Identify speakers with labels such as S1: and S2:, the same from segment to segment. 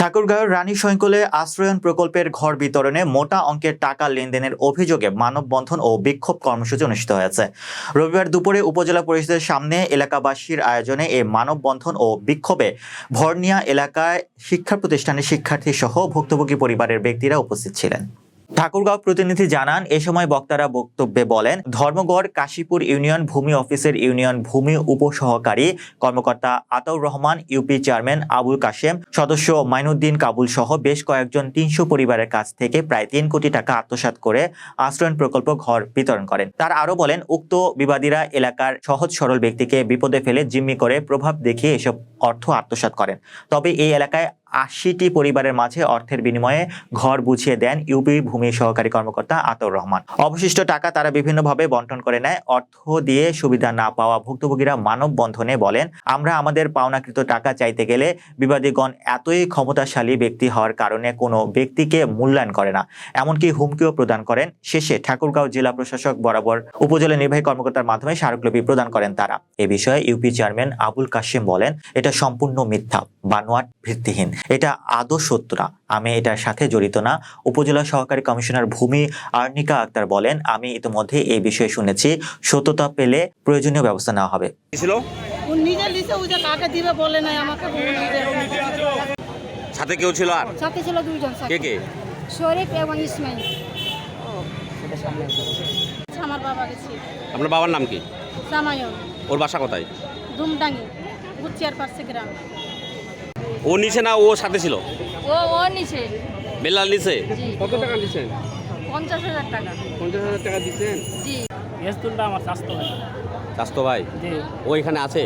S1: ঠাকুরগাঁওয়ের রানী সৈকলে আশ্রয়ন প্রকল্পের ঘর বিতরণে মোটা অঙ্কের টাকা লেনদেনের অভিযোগে মানববন্ধন ও বিক্ষোভ কর্মসূচি অনুষ্ঠিত হয়েছে। রবিবার দুপুরে উপজেলা পরিষদের সামনে এলাকাবাসীর আয়োজনে এই মানববন্ধন ও বিক্ষোভে ভর্নিয়া এলাকায় শিক্ষা প্রতিষ্ঠানের শিক্ষার্থী সহ ভুক্তভোগী পরিবারের ব্যক্তিরা উপস্থিত ছিলেন। ঠাকুরগাঁও প্রতিনিধি জানান, এ সময় বক্তারা বক্তব্যে বলেন, ধর্মগড় কাশীপুর ইউনিয়ন ভূমি অফিসের ইউনিয়ন ভূমি উপসহকারী কর্মকর্তা আতাউর রহমান, ইউপি চেয়ারম্যান আবুল কাশেম, সদস্য মাইনুদ্দিন কাবুল সহ বেশ কয়েকজন তিনশো পরিবারের কাছ থেকে প্রায় তিন কোটি টাকা আত্মসাৎ করে আশ্রয়ন প্রকল্প ঘর বিতরণ করেন। তার আরও বলেন, উক্ত বিবাদীরা এলাকার সহজ সরল ব্যক্তিকে বিপদে ফেলে জিম্মি করে প্রভাব দেখিয়ে এসব অর্থ আত্মসাৎ করেন। তবে এই এলাকায় আশিটি পরিবারের মাঝে অর্থের বিনিময়ে ঘর বুঝিয়ে দেন ইউপি ভূমি সহকারী কর্মকর্তা আতর রহমান। অবশিষ্ট টাকা তারা বিভিন্নভাবে বন্টন করে নেয়, অর্থ দিয়ে সুবিধা না পাওয়া ভুক্তভোগীরা মানববন্ধনে বলেন, আমরা আমাদের পাওনাকৃত টাকা চাইতে গেলে বিবাদীগণ এতই ক্ষমতাশালী ব্যক্তি হওয়ার কারণে কোনো ব্যক্তিকে মূল্যায়ন করে না। এমনকি হুমকিও প্রদান করেন। শেষে ঠাকুরগাঁও জেলা প্রশাসক বরাবর উপজেলা নির্বাহী কর্মকর্তার মাধ্যমে স্মারকলিপি প্রদান করেন তারা। এ বিষয়ে ইউপি চেয়ারম্যান আবুল কাশেম বলেন, এটা সম্পূর্ণ মিথ্যা। বানোয়াট ভিত্তিহীন। এটা আদৌ সত্য না। আমি এটার সাথে জড়িত না। উপজেলা সহকারী কমিশনার ভূমি আর্নিকা আক্তার বলেন আমি ইতিমধ্যে এই বিষয়ে শুনেছি সত্যতা পেলে প্রয়োজনীয় ব্যবস্থা নেওয়া হবে।
S2: সাথে কেউ ছিল আর?
S3: সাথে ছিল দুইজন
S2: কে কে?
S3: শরীফ এবং ইসমাইল।
S4: আমার বাবা গেছে।
S2: আপনার বাবার নাম কি?
S4: সামায়ন।
S2: ওর বাসা কোথায়?
S4: ধুমডাঙ্গি গুচিয়ার পাশে গ্রাম।
S2: ও নিচে না ও সাথে ছিল?
S5: ও ও নিছে
S2: বেল্লাল নিচে?
S6: কত টাকা দিচ্ছেন
S5: পঞ্চাশ হাজার টাকা।
S6: পঞ্চাশ হাজার টাকা দিচ্ছেন
S5: জি।
S7: গেস্তুলটা আমার স্বাস্থ্য ভাই।
S2: স্বাস্থ্য ভাই?
S7: জি।
S2: ও এখানে আছে?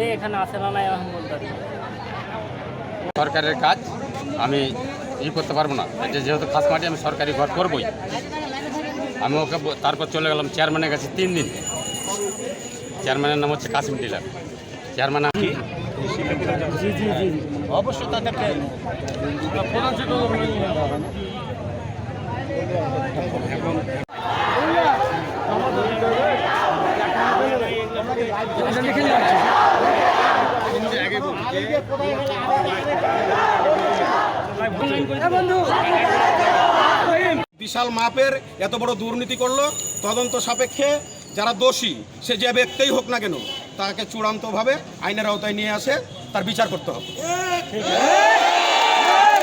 S7: এই এখানে আছে না নাই এখন বলতে
S6: সরকারের কাজ আমি ই করতে পারব না। এই যে যেহেতু খাস মাটি আমি সরকারি ঘর করবই। আমি ওকে তারপর চলে গেলাম চেয়ারম্যানের কাছে তিন দিন। চেয়ারম্যানের নাম হচ্ছে কাসিম ডিলার চেয়ারম্যান আমি
S8: বিশাল মাপের এত বড় দুর্নীতি করল তদন্ত সাপেক্ষে যারা দোষী সে যে ব্যক্তিই হোক না কেন তাকে চূড়ান্তভাবে আইনের আওতায় নিয়ে আসে তার বিচার করতে হবে।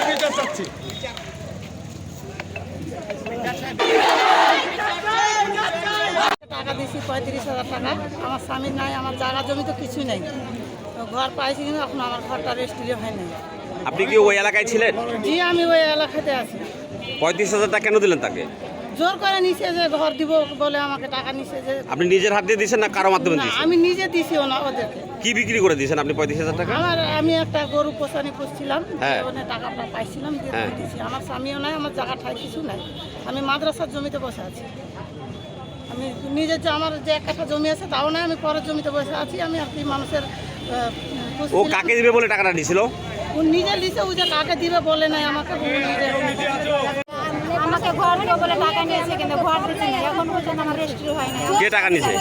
S8: বিচার চাচ্ছি।
S4: টাকা দিয়েছি পঁয়ত্রিশ হাজার টাকা। আমার স্বামীর নাই আমার জায়গা জমি তো কিছুই নেই। তো ঘর পাইছি কিন্তু এখন আমার ঘরটা রেস্ট্রিয়ে হয় নাই।
S2: আপনি কি ওই এলাকায় ছিলেন?
S4: জি আমি ওই এলাকাতে আছি।
S2: পঁয়ত্রিশ হাজার টাকা কেন দিলেন তাকে?
S4: জোর করে নিছে যে ঘর দিব বলে আমাকে টাকা নিছে যে
S2: আপনি নিজের হাত দিয়ে দিয়েছেন না কারও মাধ্যমে
S4: না
S2: দিয়েছেন?
S4: আমি নিজে দিছি না ওদেরকে।
S2: কি বিক্রি করে দিয়েছেন আপনি পঁয়ত্রিশ হাজার টাকা?
S4: আমার আমি একটা গরু পোষানি পুষছিলাম
S2: হ্যাঁ।
S4: ওখানে টাকাটা পাইছিলাম দিয়ে
S2: হ্যাঁ।
S4: দিয়েছি। আমার স্বামীও নাই আমার জায়গা ঠাই কিছু নাই। আমি মাদ্রাসার জমিতে বসে আছি। আমি নিজের যে আমার যে এক কাঠা জমি আছে তাও নাই আমি পরের জমিতে বসে আছি। আমি আর কি মানুষের আহ,
S2: ও
S4: পুষছিলাম।
S2: কাকে দিবে বলে টাকাটা নিয়েছিল
S4: ও নিজে লিখে ও যে টাকা দিবে বলে নাই আমাকে ও নিজে-
S3: আমাকে ঘর দিবে বলে টাকা নিয়েছে কিন্তু ঘর দিচ্ছে না। এখন পর্যন্ত আমার রেজিস্ট্রি হয় না
S2: কে টাকা নিয়েছে?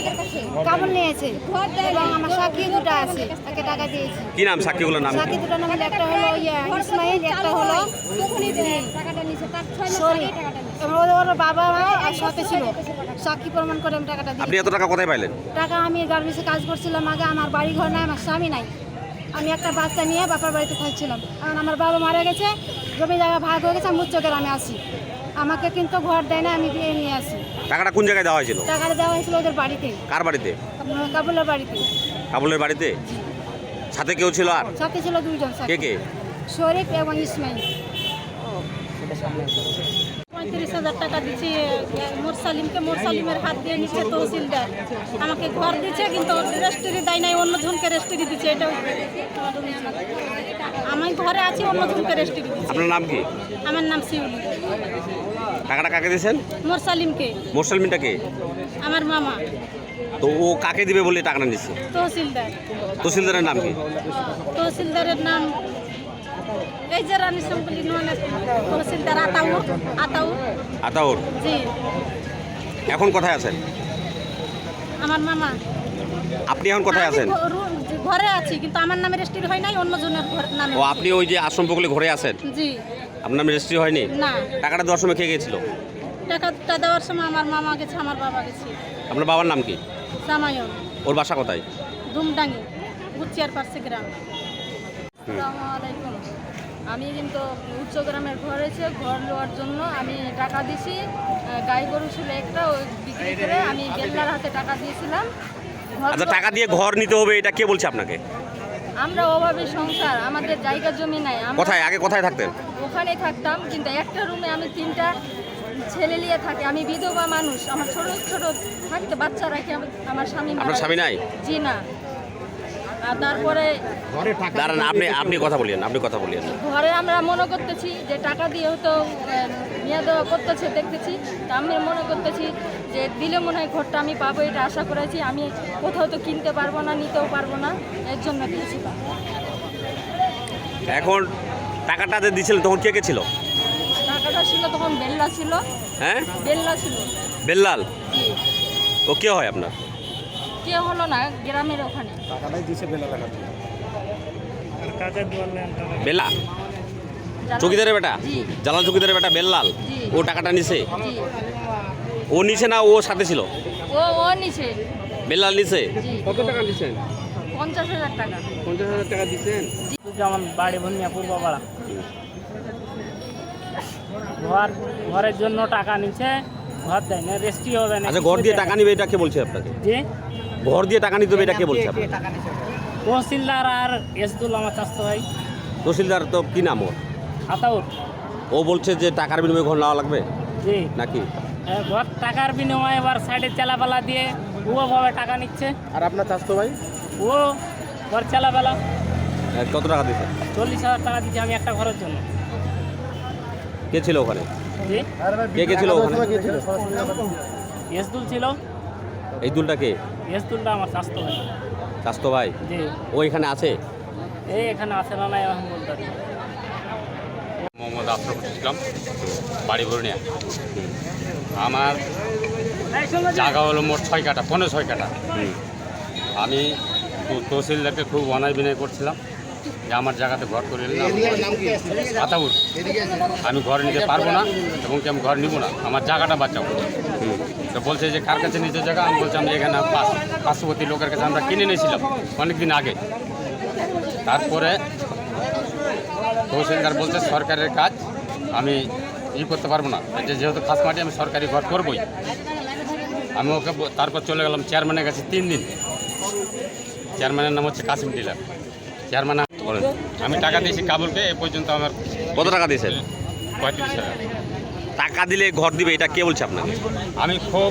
S3: কাবুল নিয়েছে এবং আমার সাক্ষী দুটো আছে তাকে টাকা দিয়েছি।
S2: কি নাম সাক্ষীগুলোর নাম?
S3: সাক্ষী দুটো নাম একটা হলো ইয়া ইসমাইল একটা হলো ওর বাবা আর সাথে ছিল। সাক্ষী প্রমাণ করে আমি টাকাটা দিই
S2: আপনি এত টাকা কোথায় পাইলেন?
S3: টাকা আমি গার্মেন্টসে কাজ করছিলাম আগে আমার বাড়ি ঘর নাই আমার স্বামী নাই। আমি একটা বাচ্চা নিয়ে বাপার বাড়িতে থাকছিলাম। কারণ আমার বাবা মারা গেছে জমি জায়গা ভাগ হয়ে গেছে আমি উচ্চ গ্রামে আসি আমাকে কিন্তু ঘর দেয় না আমি বিয়ে নিয়ে আসি।
S2: টাকাটা কোন জায়গায় দেওয়া হয়েছিল?
S3: টাকাটা দেওয়া হয়েছিল ওদের বাড়িতে।
S2: কার বাড়িতে?
S3: কাবুলের বাড়িতে।
S2: কাবুলের বাড়িতে? সাথে কেউ ছিল আর?
S3: সাথে ছিল দুইজন সাথে।
S2: কে কে?
S3: শরীফ এবং ইসমাইল।
S4: পঁয়ত্রিশ হাজার টাকা দিচ্ছি মোরসালিমকে মোরসালিমের হাত দিয়ে নিচ্ছে তহসিলদার। আমাকে ঘর দিচ্ছে কিন্তু রেস্টুরি দেয় নাই অন্য জনকে রেস্টুরি দিচ্ছে এটা আমি ঘরে আছি অন্য জনকে রেস্টুরি দিচ্ছে।
S2: আপনার নাম কি?
S4: আমার নাম শিউলি।
S2: টাকাটা কাকে দিয়েছেন?
S4: মোরসালিমকে
S2: মোরসালমিনটা কে?
S4: আমার মামা।
S2: তো ও কাকে দিবে বলে টাকাটা নিচ্ছে?
S4: তহসিলদার।
S2: তহসিলদারের নাম কি?
S4: তহসিলদারের নাম যে রানী সম্পলি নন তহসিলদার আতাউর আতাউর
S2: আতাউর
S4: জি।
S2: এখন কোথায় আছেন
S4: আমার মামা।
S2: আপনি এখন কোথায় আছেন।
S3: ঘরে আছি কিন্তু আমার নামে রেজিস্ট্রি হয় নাই অন্য জনের ঘর নামে।
S2: ও আপনি ওই যে আশ্রম প্রকল্পে ঘরে আছেন?
S3: জি।
S2: আপনার নামে রেজিস্ট্রি হয়নি?
S3: না।
S2: টাকাটা দেওয়ার সময় কে গেছিল?
S3: টাকাটা দেওয়ার সময় আমার মামা গেছে আমার বাবা গেছে।
S2: আপনার বাবার নাম কি?
S3: সামায়ন
S2: ওর বাসা কোথায়?
S3: ধুমডাঙ্গি গুচিয়ার পার্শ্বে গ্রাম।
S5: আসসালামু আলাইকুম। আমি কিন্তু উচ্চ গ্রামের ঘর এসে ঘর নেওয়ার জন্য আমি টাকা দিছি। গাই গরু ছিল একটা ওই বিক্রি করে আমি বেল্লার হাতে টাকা দিয়েছিলাম।
S2: আচ্ছা টাকা দিয়ে ঘর নিতে হবে এটা কে বলছে আপনাকে?
S5: আমরা অভাবে সংসার আমাদের জায়গা জমি নাই। আমরা
S2: কোথায়? আগে কোথায় থাকতেন?
S5: ওখানে থাকতাম কিন্তু একটা রুমে আমি তিনটা ছেলে নিয়ে থাকি। আমি বিধবা মানুষ আমার ছোট ছোট থাকতে বাচ্চা রাখি আমার- স্বামী
S2: আপনার স্বামী। নাই?
S5: জি না। তারপরে
S2: দাঁড়ান আপনি আপনি কথা বলিয়েন আপনি কথা বলিয়েন।
S5: ঘরে আমরা মনে করতেছি যে টাকা দিয়ে হয়তো নিয়ে দেওয়া করতেছে দেখতেছি। তা আমি মনে করতেছি যে দিলে মনে হয় ঘরটা আমি পাবো এটা আশা করেছি। আমি কোথাও তো কিনতে পারব না নিতেও পারব না এর জন্য দিয়েছিলাম
S2: এখন টাকাটা যে দিয়েছিলেন তখন কে কে ছিল?
S5: টাকাটা ছিল তখন বেল্লা ছিল।
S2: হ্যাঁ?
S5: বেল্লা ছিল।
S2: বেল্লাল? ও কে হয় আপনার?
S5: কে হলো না গ্রামের ওখানে।
S7: কাজের দুয়ার নেন টাকা
S2: বেল্লা
S5: জানা-
S2: চৌকিদারের বেটা? জালাল চৌকিদারের বেটা বেল্লাল? ও টাকাটা নিছে? ও নিছে না ও সাথে ছিল?
S5: ও ও নিছে।
S2: বেল্লাল নিছে?
S6: কত টাকা দিচ্ছেন
S5: পঞ্চাশ হাজার টাকা।
S6: পঞ্চাশ হাজার টাকা দিচ্ছেন
S7: যেমন বাড়ি ভুনিয়া পূর্বপাড়া ঘর ঘরের জন্য টাকা নিচ্ছে ঘর দেয় না রেস্ট্রিও দেয় না
S2: আচ্ছা ঘর দিয়ে টাকা নিবে এটা কে বলছে আপনাকে?
S7: যে
S2: ঘর দিয়ে টাকা নিতে হবে এটা কে বলছে
S7: তহসিলদার আর এসদুল আমার চাস্ত ভাই।
S2: তহসিলদার তো কি নাম ওর?
S7: আতাউর
S2: ও বলছে যে টাকার বিনিময়ে ঘর নেওয়া লাগবে?
S7: জি।
S2: নাকি?
S7: ঘর টাকার বিনিময়ে এবার সাইডে চালাপালা দিয়ে ভাবে টাকা নিচ্ছে।
S8: আর আপনার চাষ তো ভাই?
S7: ও ঘর চালাপালা
S2: কত টাকা দিতে
S7: চল্লিশ হাজার টাকা দিচ্ছি আমি একটা ঘরের জন্য।
S2: কে ছিল ওখানে?
S7: জি।
S2: কে কে ছিল ওখানে?
S7: এসদুল ছিল।
S2: এই দুলটা কে?
S7: এসদুলটা আমার স্বাস্থ্য ভাই।
S2: স্বাস্থ্য ভাই?
S7: জি।
S2: ও এখানে আছে?
S7: এই এখানে আছে না নাই এখন বলতে
S6: মোহাম্মদ আশরফ ইসলাম বাড়ি ভরনিয়া আমার জায়গা হলো মোট ছয় কাটা পনেরো ছয় কাটা আমি তো- তহসিলদারকে খুব অনায় বিনয় করছিলাম যে আমার জায়গাতে ঘর করে নিলাম। আতাউর আমি ঘর নিতে পারব না এবং কি আমি ঘর নিব না আমার জায়গাটা
S2: হুম।
S6: তো বলছে যে কার কাছে নিজের জায়গা? আমি বলছি আমি এখানে পাশ পার্শ্ববর্তী লোকের কাছে আমরা কিনে নিয়েছিলাম অনেক দিন আগে। তারপরে তহসিলদার বলছে সরকারের কাজ আমি ই করতে পারব না। যে যেহেতু খাস মাটি আমি সরকারি ঘর করবই। আমি ওকে তারপর চলে গেলাম চেয়ারম্যানের কাছে তিন দিন। চেয়ারম্যানের নাম হচ্ছে কাসিম ডিলার চেয়ারম্যান আমি টাকা দিয়েছি কাবুলকে এ পর্যন্ত আমার
S2: কত টাকা দিয়েছেন?
S6: পঁয়ত্রিশ হাজার।
S2: টাকা দিলে ঘর দিবে এটা কে বলছে আপনাকে?
S6: আমি খুব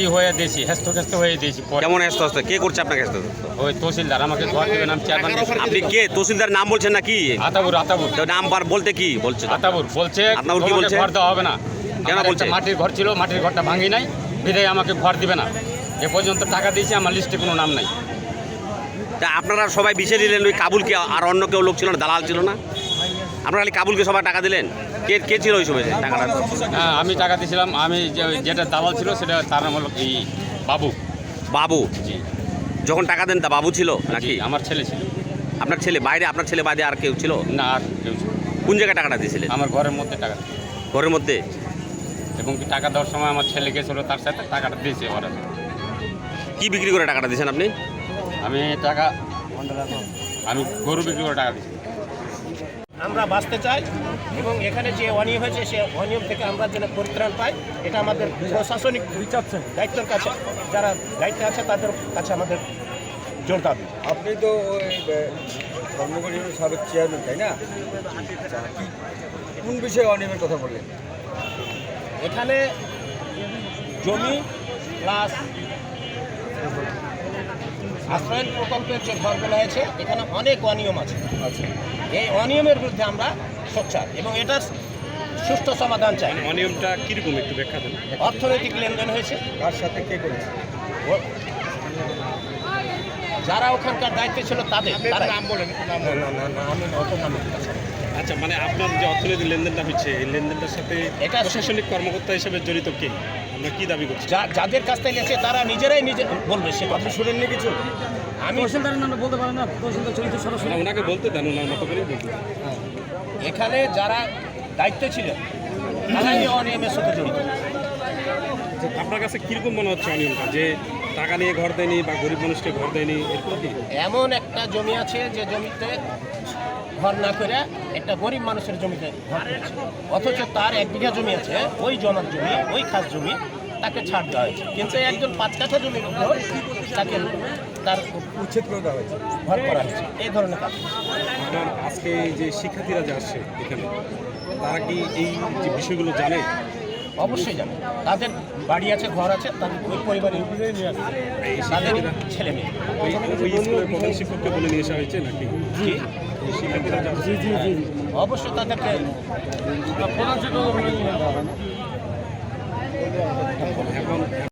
S6: ই হয়ে দিয়েছি হেস্ত খেস্ত হয়ে দিয়েছি।
S2: কেমন আস্তে আস্তে কে করছে আপনাকে আস্তে
S6: ওই তহসিলদার আমাকে ঘর দেবে নাম চেয়ারম্যান
S2: আপনি কে? তহসিলদার নাম বলছেন নাকি
S6: আতাবুর আতাবুর।
S2: নাম বার বলতে কি বলছে?
S6: আতাবুর বলছে
S2: আতাউর কি বলছে?
S6: ঘর দেওয়া হবে না।
S2: কেন বলছে?
S6: মাটির ঘর ছিল মাটির ঘরটা ভাঙি নাই বিদায় আমাকে ঘর দিবে না। এ পর্যন্ত টাকা দিয়েছি আমার লিস্টে কোনো নাম নাই।
S2: তা আপনারা সবাই বিষে দিলেন ওই কাবুল কাবুলকে আর অন্য কেউ লোক ছিল না? দালাল ছিল না? আপনারা খালি কাবুলকে সবাই টাকা দিলেন? কে কে ছিল ওই সময় টাকাটা?
S6: হ্যাঁ আমি টাকা দিয়েছিলাম আমি যেটা দালাল ছিল সেটা তার নাম হলো এই বাবু।
S2: বাবু?
S6: জি।
S2: যখন টাকা দেন তা বাবু ছিল নাকি?
S6: আমার ছেলে ছিল।
S2: আপনার ছেলে বাইরে আপনার ছেলে বাইরে আর কেউ ছিল?
S6: না আর কেউ ছিল
S2: কোন জায়গায় টাকাটা দিয়েছিলেন?
S6: আমার ঘরের মধ্যে টাকা
S2: ঘরের মধ্যে?
S6: এবং কি টাকা দেওয়ার সময় আমার ছেলে গেছিল তার সাথে টাকাটা দিয়েছে ওরা
S2: কি বিক্রি করে টাকাটা দিয়েছেন আপনি?
S6: আমি টাকা আমি গরু বিক্রি করে টাকা দিয়েছি।
S9: আমরা বাঁচতে চাই এবং এখানে যে অনিয়ম হয়েছে সে অনিয়ম থেকে আমরা যেন পরিত্রাণ পাই এটা আমাদের প্রশাসনিক দায়িত্বের কাছে যারা দায়িত্বে আছে তাদের কাছে আমাদের জোর দাবি।
S10: আপনি তো ওই ধর্মগড় সাবেক চেয়ারম্যান তাই না? কোন বিষয়ে অনিয়মের কথা বললেন?
S9: এখানে জমি প্লাস আশ্রয়ন প্রকল্পের যে ঘরগুলো হয়েছে এখানে অনেক অনিয়ম আছে।
S10: আচ্ছা।
S9: এই অনিয়মের বিরুদ্ধে আমরা সোচ্চার এবং এটার সুষ্ঠু সমাধান চাই।
S6: অনিয়মটা কীরকম একটু ব্যাখ্যা দেন।
S9: অর্থনৈতিক লেনদেন হয়েছে।
S10: তার সাথে কে করেছে?
S9: ও- যারা ওখানকার দায়িত্বে ছিল তাদের তারা নাম বলেন না না না না, আমি অত নাম।
S11: আচ্ছা মানে আপনার যে অর্থনৈতিক লেনদেনটা হচ্ছে এই লেনদেনটার সাথে
S9: এটা
S11: প্রশাসনিক কর্মকর্তা হিসেবে জড়িত কে? আমরা কি দাবি করছি?
S9: যা যাদের কাছ থেকে গেছে তারা নিজেরাই নিজে বলবে সে কথা।
S10: শুনেননি কিছু?
S9: আমি
S11: না, ওনাকে বলতে দেন ওনার মতো করেই বলতে
S9: এখানে যারা দায়িত্ব ছিলেন তারাই এই অনিয়মের সাথে জড়িত।
S11: আপনার কাছে কীরকম মনে হচ্ছে অনিয়মটা? যে টাকা নিয়ে ঘর দেয়নি বা গরিব মানুষকে ঘর দেয়নি এরকম কি?
S9: এমন একটা জমি আছে যে জমিতে ঘর না করে একটা গরিব মানুষের জমিতে ঘর করেছে। অথচ তার এক বিঘা জমি আছে ওই জমার জমি ওই খাস জমি তাকে ছাড় দেওয়া হয়েছে। কিন্তু একজন পাঁচ কাঠা জমির উপর তাকে তার
S10: উচ্ছেদ করে দেওয়া হয়েছে
S9: ঘর করা হয়েছে। এই ধরনের কাজ।
S11: আজকে যে শিক্ষার্থীরা যে আসছে এখানে তারা কি এই যে বিষয়গুলো জানে?
S9: অবশ্যই জানে। তাদের বাড়ি আছে ঘর আছে তাদের ওই পরিবারের তাদের ছেলে মেয়ে
S11: ওই ওই স্কুলের প্রধান শিক্ষককে বলে নিয়ে আসা হয়েছে নাকি?
S9: জি
S11: জি জি
S9: অবশ্যই তাদেরকে
S11: এখন